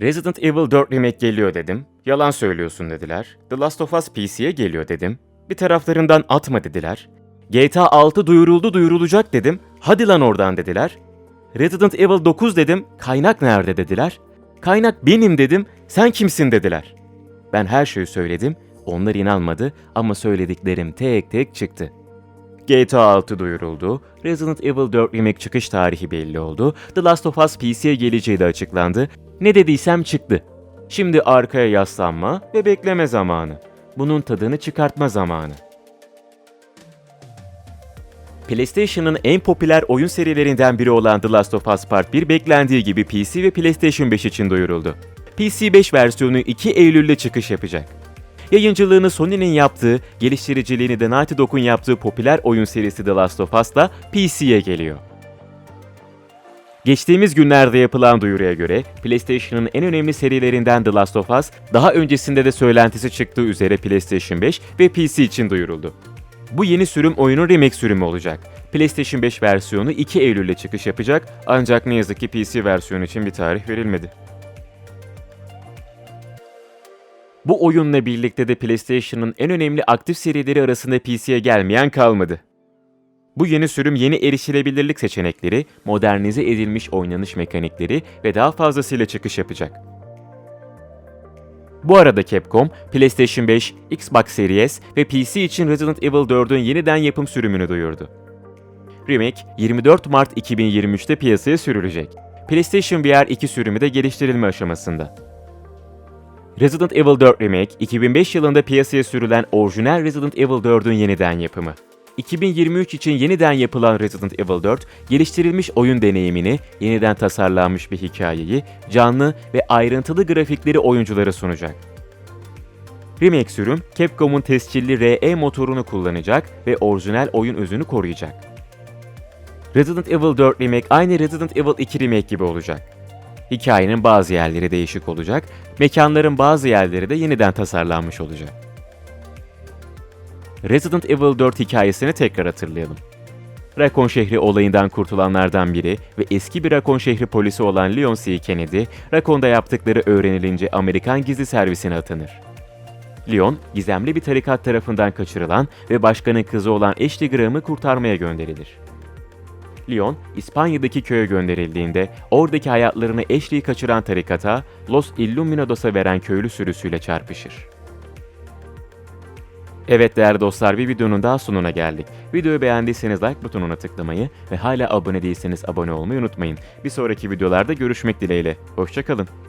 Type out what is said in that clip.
Resident Evil 4 Remake geliyor dedim. Yalan söylüyorsun dediler. The Last of Us PC'ye geliyor dedim. Bir taraflarından atma dediler. GTA 6 duyuruldu duyurulacak dedim. Hadi lan oradan dediler. Resident Evil 9 dedim. Kaynak nerede dediler. Kaynak benim dedim. Sen kimsin dediler. Ben her şeyi söyledim. Onlar inanmadı ama söylediklerim tek tek çıktı. GTA 6 duyuruldu, Resident Evil 4 Remake çıkış tarihi belli oldu, The Last of Us PC'ye geleceği de açıklandı. Ne dediysem çıktı. Şimdi arkaya yaslanma ve bekleme zamanı. Bunun tadını çıkartma zamanı. PlayStation'ın en popüler oyun serilerinden biri olan The Last of Us Part 1 beklendiği gibi PC ve PlayStation 5 için duyuruldu. PC 5 versiyonu 2 Eylül'de çıkış yapacak. Yayıncılığını Sony'nin yaptığı, geliştiriciliğini de Naughty Dog'un yaptığı popüler oyun serisi The Last of Us da PC'ye geliyor. Geçtiğimiz günlerde yapılan duyuruya göre PlayStation'ın en önemli serilerinden The Last of Us, daha öncesinde de söylentisi çıktığı üzere PlayStation 5 ve PC için duyuruldu. Bu yeni sürüm oyunun remake sürümü olacak. PlayStation 5 versiyonu 2 Eylül'de çıkış yapacak ancak ne yazık ki PC versiyonu için bir tarih verilmedi. Bu oyunla birlikte de PlayStation'ın en önemli aktif serileri arasında PC'ye gelmeyen kalmadı. Bu yeni sürüm yeni erişilebilirlik seçenekleri, modernize edilmiş oynanış mekanikleri ve daha fazlasıyla çıkış yapacak. Bu arada Capcom, PlayStation 5, Xbox Series ve PC için Resident Evil 4'ün yeniden yapım sürümünü duyurdu. Remake 24 Mart 2023'te piyasaya sürülecek. PlayStation VR 2 sürümü de geliştirilme aşamasında. Resident Evil 4 Remake, 2005 yılında piyasaya sürülen orijinal Resident Evil 4'ün yeniden yapımı. 2023 için yeniden yapılan Resident Evil 4, geliştirilmiş oyun deneyimini, yeniden tasarlanmış bir hikayeyi, canlı ve ayrıntılı grafikleri oyunculara sunacak. Remake sürüm, Capcom'un tescilli RE motorunu kullanacak ve orijinal oyun özünü koruyacak. Resident Evil 4 Remake aynı Resident Evil 2 Remake gibi olacak. Hikayenin bazı yerleri değişik olacak, mekanların bazı yerleri de yeniden tasarlanmış olacak. Resident Evil 4 hikayesini tekrar hatırlayalım. Raccoon şehri olayından kurtulanlardan biri ve eski bir Raccoon şehri polisi olan Leon C. Kennedy, Raccoon'da yaptıkları öğrenilince Amerikan gizli servisine atanır. Leon, gizemli bir tarikat tarafından kaçırılan ve başkanın kızı olan Ashley Graham'ı kurtarmaya gönderilir. Leon, İspanya'daki köye gönderildiğinde oradaki hayatlarını Ashley'i kaçıran tarikata Los Illuminados'a veren köylü sürüsüyle çarpışır. Evet değerli dostlar bir videonun daha sonuna geldik. Videoyu beğendiyseniz like butonuna tıklamayı ve hala abone değilseniz abone olmayı unutmayın. Bir sonraki videolarda görüşmek dileğiyle. Hoşçakalın.